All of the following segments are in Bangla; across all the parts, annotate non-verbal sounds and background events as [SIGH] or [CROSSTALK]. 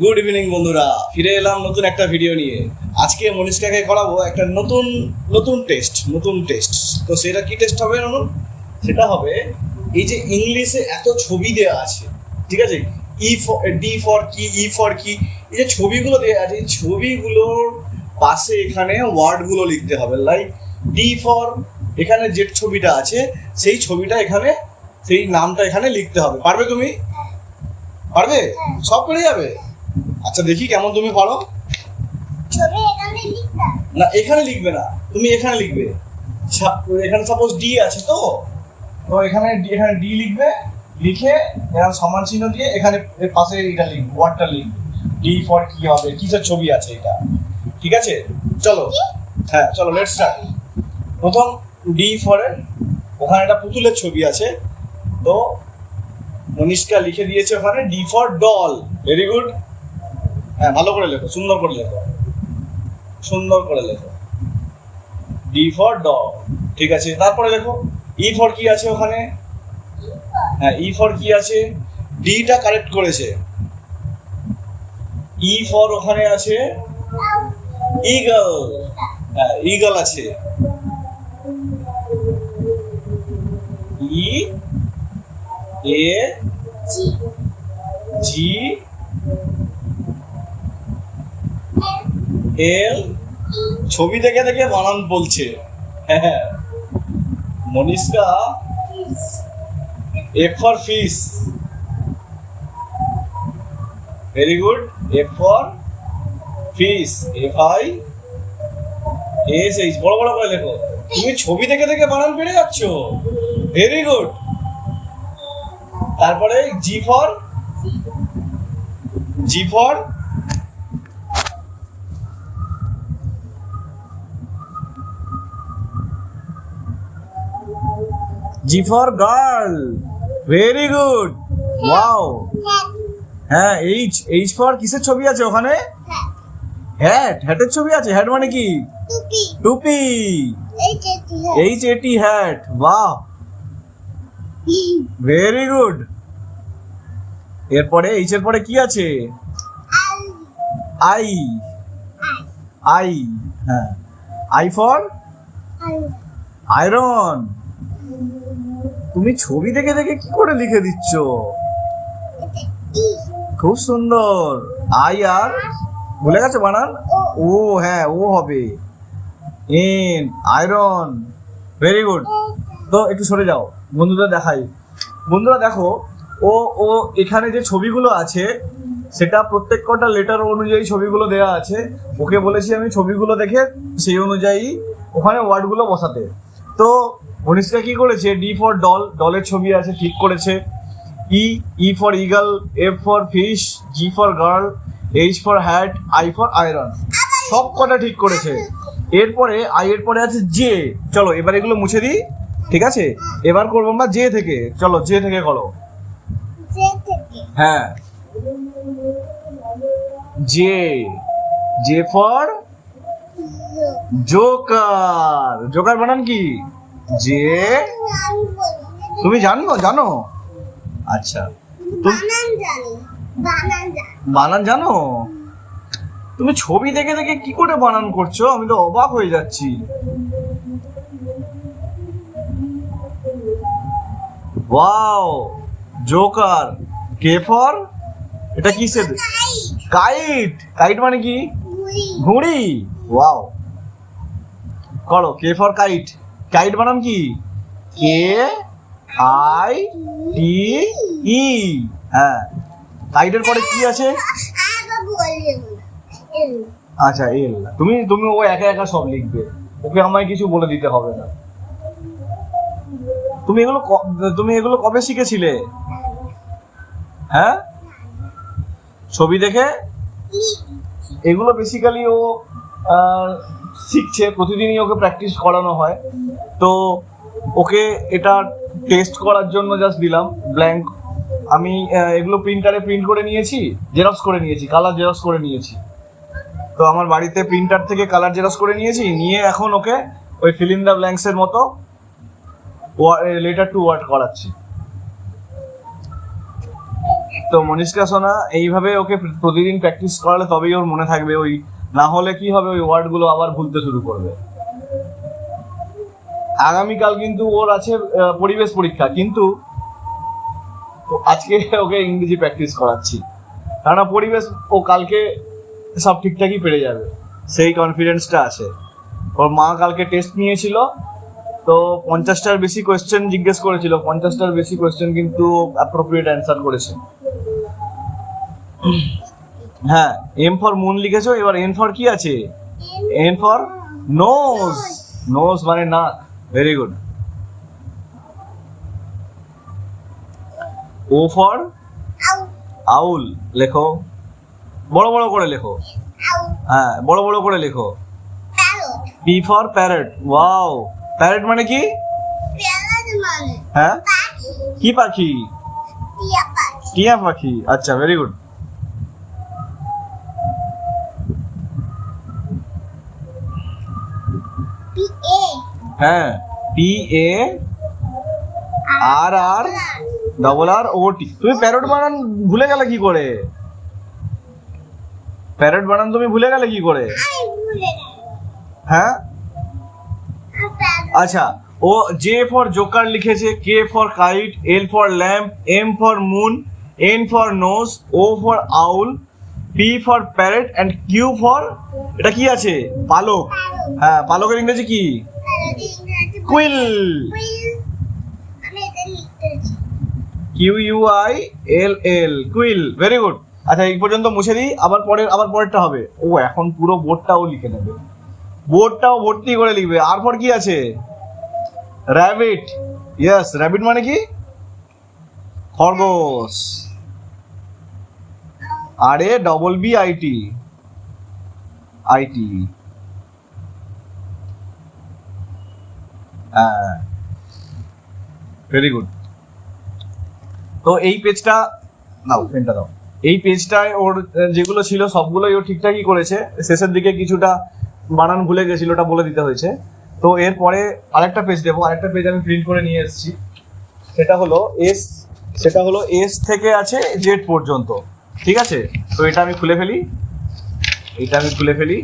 গুড ইভিনিং বন্ধুরা। ফিরে এলাম নতুন একটা ভিডিও নিয়ে। আজকে মনীষকাকে করাবো একটা নতুন নতুন টেস্ট নতুন টেস্ট তো সেটা কি টেস্ট হবে ননু সেটা হবে এই যে ইংলিশে এত ছবি দেওয়া আছে, ঠিক আছে? ই ফর ডি ফর কি ই ফর কি এই যে ছবিগুলো দেওয়া আছে, এই ছবিগুলোর পাশে এখানে ওয়ার্ডগুলো লিখতে হবে। লাইক ডি ফর এখানে যে ছবিটা আছে, সেই ছবিটা এখানে, সেই নামটা এখানে লিখতে হবে। পারবে তুমি? পারবে? সব পেরে যাবে? আচ্ছা দেখি কেমন তুমি পারো। না এখানে লিখবে না। তুমি এখানে লিখবে। সা- এখানে সাপোজ ডি আছে তো? তো এখানে D- এখানে ডি লিখবে লিখে এখানে সমান চিহ্ন দিয়ে এখানে এর পাশে এটা লিখবে ওয়ার্ডটা লিখবে। ডি ফর কি হবে? কিসের ছবি আছে এটা? ঠিক আছে? চলো। হ্যাঁ চলো লেট স্টার্ট প্রথম ডি ফরের ওখানে একটা পুতুলের ছবি আছে। তো মনীষকা লিখে দিয়েছে ওখানে D for doll very good হ্যাঁ ভালো করে লেখো, সুন্দর করে লেখো। সুন্দর করে লেখো। ডি ফর ড ঠিক আছে? তারপরে লেখো ই ফর কি আছে ওখানে? হ্যাঁ ই ফর কি আছে? ডিটা কারেক্ট করেছে। ই ফর ওখানে আছে ইগল হ্যাঁ ইগল আছে। ই এ জি জি এল ছবি দেখে দেখে বানান বলছে। হ্যাঁ Manishka F for fish very good F for fish F I S H বড় বড় করে লেখো। তুমি ছবি দেখে দেখে বানান পেরে যাচ্ছ। ভেরি গুড তারপরে G for G for G for girl very good wow হ্যাঁ এইচ এইচ ফর কিসের ছবি আছে ওখানে? হ্যাট হ্যাটের ছবি আছে? হ্যাট মানে কি? টুপি। এইচ এটি হ্যাট বাহ ভেরি গুড এরপরে এইচ এর পরে কি আছে? আই। আই হ্যাঁ। আই। ফর আয়রন তুমি ছবি দেখে দেখে কি করে লিখে দিচ্ছ? খুব সুন্দর। I R? ভুলে গেছো, বানান? ও হ্যাঁ ও হবে। N iron. ভেরি গুড তো একটু সরে যাও বন্ধুরা দেখাই। বন্ধুরা দেখো, ও ও, এখানে যে ছবিগুলো আছে, সেটা প্রত্যেক কটা লেটার অনুযায়ী ছবিগুলো দেওয়া আছে। ওকে বলেছি আমি ছবিগুলো দেখে সেই অনুযায়ী ওখানে ওয়ার্ডগুলো বসাতে। তো মনীষকা কি করেছে? ডি ফর ডল ডলের ছবি আছে ঠিক করেছে। E E for eagle F for fish G for girl H for hat I for iron সব কটা ঠিক করেছে। এরপরে আই এর পরে আছে জে চলো এবার এগুলো মুছে দিই ঠিক আছে? এবার করব আমরা জে থেকে। চলো জে থেকে করো। হ্যাঁ। J J for joker joker বানান কি? বলি তুমি জানো জানো? আচ্ছা। বানান জানি? তুমি ছবি দেখে দেখে কি করে বানান করছ? আমি তো অবাক হয়ে যাচ্ছি। Wow joker. K for? এটা কিসের? কাইট। কাইট মানে কি? ঘুড়ি। ওয়াও। করো কে ফর কাইট? কাইট বানাম কি? কে আই টি ই হ্যাঁ। কাইটের পরে কি আছে? আচ্ছা এল তুমি তুমি ও একা একা সব লিখবে। ওকে আমায় কিছু বলে দিতে হবে না। তুমি এগুলো তুমি এগুলো কবে শিখেছিলে? হ্যাঁ? ছবি দেখে? এগুলো বেসিক্যালি ও শিখছে, প্রতিদিনই ওকে প্র্যাকটিস করানো হয়। তো ওকে এটা টেস্ট করার জন্য জাস্ট দিলাম ব্ল্যাঙ্ক আমি এগুলো প্রিন্টারে প্রিন্ট করে নিয়েছি জেরক্স করে নিয়েছি কালার জেরক্স করে নিয়েছি। তো আমার বাড়িতে প্রিন্টার থেকে কালার জেরক্স করে নিয়েছি, নিয়ে এখন ওকে ওই ফিল ইন দ্য ব্ল্যাঙ্কসের মতো লেটার টু ওয়ার্ড করাচ্ছি। তো মনিষ্কা সোনা, এইভাবে ওকে প্রতিদিন প্র্যাকটিস করালে তবেই ওর মনে থাকবে ওই না হলে কি হবে, ওই ওয়ার্ডগুলো আবার ভুলতে শুরু করবে। আগামীকাল কিন্তু ওর আছে পরিবেশ পরীক্ষা, কিন্তু আজকে ওকে ইংরেজি প্র্যাকটিস করাচ্ছি। কেননা পরিবেশ, ও কালকে সব ঠিকঠাকই পেরে যাবে, সেই কনফিডেন্সটা আছে। ওর মা কালকে টেস্ট নিয়েছিল, তো পঞ্চাশটার বেশি কোয়েশ্চেন জিজ্ঞেস করেছিল, পঞ্চাশটার বেশি কোয়েশ্চেন কিন্তু অ্যাপ্রোপ্রিয়েট অ্যান্সার করেছে। হ্যাঁ এম ফর মুন লিখেছো এবার এন ফর কি আছে? এন ফর নোজ নোজ মানে নাক very good O for owl লেখো। বড় বড় করে লেখো। হ্যাঁ বড় বড় করে লেখো। P for parrot wow parrot মানে কি? হ্যাঁ? কি পাখি? টিয়া পাখি। আচ্ছা ভেরি গুড পি এ হ্যাঁ P A R R double R O T তুমি প্যারট বানান ভুলে গেলে কি করে? প্যারট বানান তুমি ভুলে গেলে কি করে? হ্যাঁ? আচ্ছা ও জে ফর জোকার লিখেছে K for kite L for lamp M for moon N for nose O for owl P for parrot and Q for এটা কি আছে? পালক। হ্যাঁ পালকের ইংরেজি কি? Quill. Q U I L L quill very good আচ্ছা এই পর্যন্ত মুছে দিই, আবার পরের, আবার পরেরটা হবে। ও, এখন পুরো বোর্ডটাও লিখে নেবে। বোর্ডটাও ভর্তি করে লিখবে। আর পর কি আছে? র্যাবিট ইয়েস র্যাবিট মানে কি? খরগোশ। R A double B IT IT very good তো এই পেজটা নাও। পেনটা দাও। এই পেজটায় ওর যেগুলো ছিল সবগুলোই ও ঠিকঠাকই করেছে। শেষের দিকে কিছুটা বানান ভুলে গেছিল ওটা বলে দিতে হয়েছে। তো এরপরে আরেকটা পেজ দেবো আরেকটা পেজ আমি প্রিন্ট করে নিয়ে এসেছি। সেটা হলো এস সেটা হলো এস থেকে আছে জেড পর্যন্ত। ঠিক আছে? তো এটা আমি খুলে ফেলি। এটা আমি খুলে ফেলি।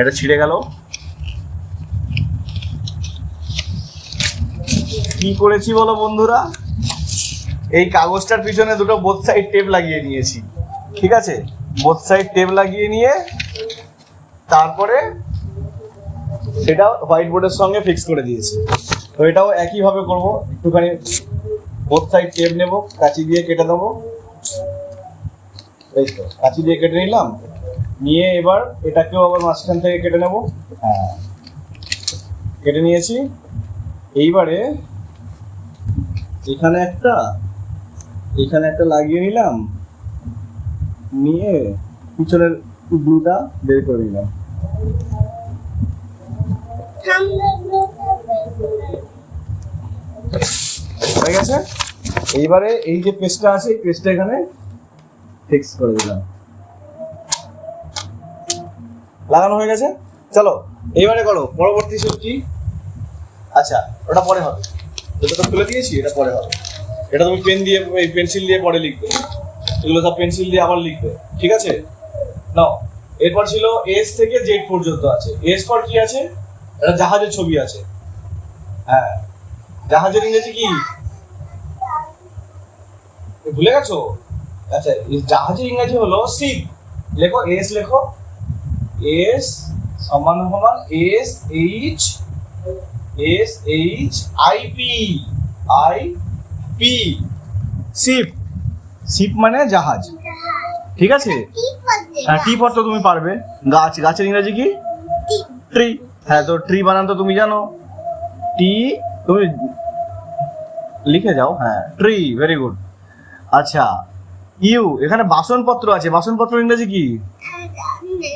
এটা ছিঁড়ে গেল। কি করেছি বলো বন্ধুরা? এই কাগজটার পিছনে দুটো বোথ সাইড টেপ লাগিয়ে নিয়েছি। ঠিক আছে? বোথ সাইড টেপ লাগিয়ে নিয়ে তারপরে সেটা হোয়াইট বোর্ডের সঙ্গে ফিক্স করে দিয়েছি। তো এটাও একইভাবে করব। একটুখানি বোথ সাইড টেপ নেব, কাঁচি দিয়ে কেটে দেবো। এই তো, কাঁচি দিয়ে কেটে নিলাম। নিয়ে এবার এটাকেও আবার মাঝখান থেকে কেটে নেব। হ্যাঁ। কেটে নিয়েছি। এইবারে এখানে একটা এখানে একটা লাগিয়ে নিলাম। নিয়ে পিছনের ব্লুটা বের করে নিলাম। হয়ে গেছে? এইবারে এই যে পেস্টটা আছে এই পেস্টটা এখানে ফিক্স করে দিলাম। লাগানো হয়ে গেছে। চলো, এইবারে করো, পরবর্তী সবজি আচ্ছা ওটা পরে হবে। এটা তো দিয়েছি, এটা পরে হবে। এটা তুমি পেন দিয়ে, এই পেন্সিল দিয়ে পরে লিখবে। এগুলো সব পেন্সিল দিয়ে আবার লিখবে। ঠিক আছে? নাও, এরপর ছিল এস থেকে জেড পর্যন্ত আছে। এস পর কি আছে? এটা জাহাজের ছবি আছে। হ্যাঁ। জাহাজের ইংরেজি কি? ভুলে গেছো? আচ্ছা জাহাজের ইংরেজি হলো শিপ লেখো এস লেখো। এস সমান সমান S H S H I P I P ship ship মানে জাহাজ। ঠিক আছে? হ্যাঁ টি তো তুমি পারবে। গাছ, গাছের ইংরেজি কি? ট্রি হ্যাঁ তো ট্রি বানান তো তুমি জানো। টি তুমি লিখে যাও হ্যাঁ ট্রি ভেরি গুড আচ্ছা ইউ এখানে বাসনপত্র আছে। বাসনপত্র ইংরেজি কি?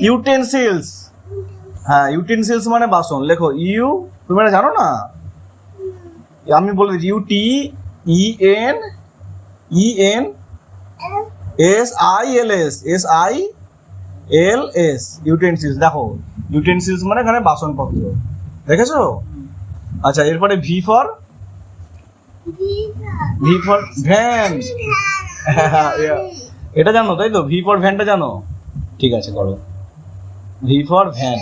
ইউটেনসিলস হ্যাঁ ইউটেনসিলস মানে বাসন। লেখো ইউ তুমি এটা জানো না? আমি বলে দিচ্ছি U T E N E N S I L S S I L S utensils দেখো ইউটেনসিলস মানে এখানে বাসনপত্র। দেখেছ? আচ্ছা এরপরে V for V for van. এটা জানো তাই তো? ভি ফর ভ্যানটা জানো? ঠিক আছে করো। V for van.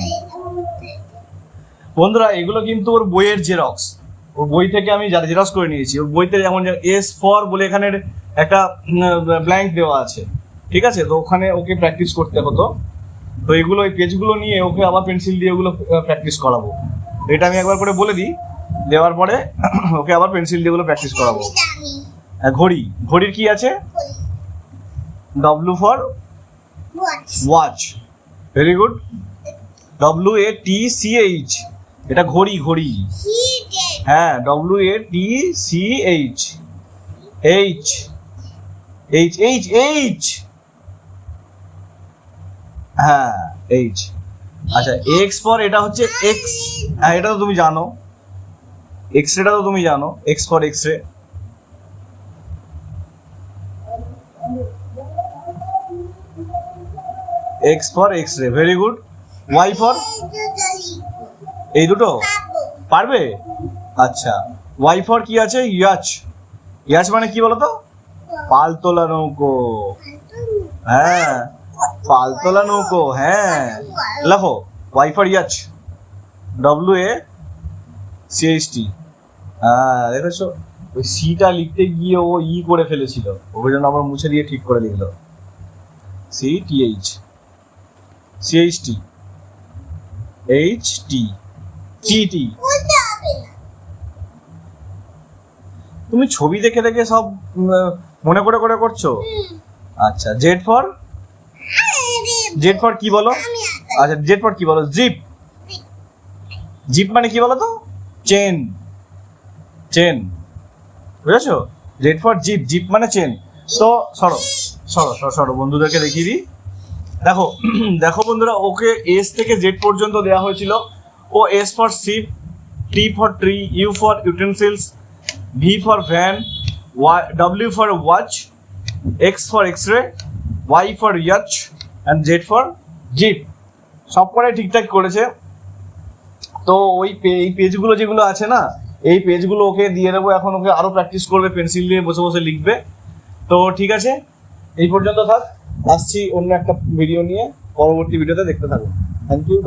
বন্ধুরা এগুলো কিন্তু ওর বইয়ের জেরক্স। ওর বই থেকে আমি জেরক্স করে নিয়েছি ওর বইতে যেমন এস ফর বলে এখানের একটা ব্ল্যাঙ্ক দেওয়া আছে। ঠিক আছে? তো ওখানে ওকে প্র্যাকটিস করতে হতো। তো এগুলো এই পেজগুলো নিয়ে ওকে আবার পেন্সিল দিয়ে ওগুলো প্র্যাকটিস করাবো। এটা আমি একবার করে বলে দিই। দেওয়ার পরে [CLEARS THROAT] ওকে আবার পেন্সিল দিয়ে ওগুলো প্র্যাকটিস করাবো। ঘড়ি ঘড়ির কি আছে? বলি W for watch watch very good W A T C H এটা ঘড়ি ঘড়ি। হ্যাঁ W A T C H H H H H হ্যাঁ এইচ আচ্ছা এক্স ফর এটা হচ্ছে এক্স হ্যাঁ এটা তো তুমি জানো। এক্স রেটা তো তুমি জানো। X for X ray X for X ray very good Y for এই দুটো? পারবে? আচ্ছা। ওয়াই ফর কি আছে? ইয়াচ ইয়াচ মানে কি বলতো? পালতোলা নৌকো। হ্যাঁ পালতোলা নৌকো হ্যাঁ। লেখো Y for yacht W A CH T হ্যাঁ দেখেছ? ওই সিটা লিখতে গিয়ে ও ই করে ফেলেছিল। ওই জন্য আবার মুছে দিয়ে ঠিক করে লিখলো। C T H C H T H T T T বলতে হবে না তুমি ছবি দেখে দেখে সব মনে করে করে করছ? আচ্ছা জেড ফর? জেড ফর কি বলো? আচ্ছা জেড ফর কি বলো? জিপ। জিপ মানে কি বলো তো চেন। চেন। বুঝেছ? জেড ফর জিপ জিপ মানে চেন। তো সরো সরো সরো সরো, বন্ধুদেরকে দেখিয়ে দিই। দেখো [CLEARS THROAT] দেখো বন্ধুরা, ওকে এস থেকে জেড পর্যন্ত দেওয়া হয়েছিল। ও S for ship T for tree U for utensils V for van Y W for watch X for X ray Y for yacht and Z for zip সব কটাই ঠিকঠাক করেছে। তো ওই এই পেজগুলো যেগুলো আছে না, এই পেজগুলো ওকে দিয়ে দেবো। এখন ওকে আরও প্র্যাকটিস করবে পেন্সিল দিয়ে বসে বসে লিখবে। তো ঠিক আছে, এই পর্যন্ত থাক। আসছি অন্য একটা ভিডিও নিয়ে। পরবর্তী ভিডিওতে দেখতে থাকব থ্যাংক ইউ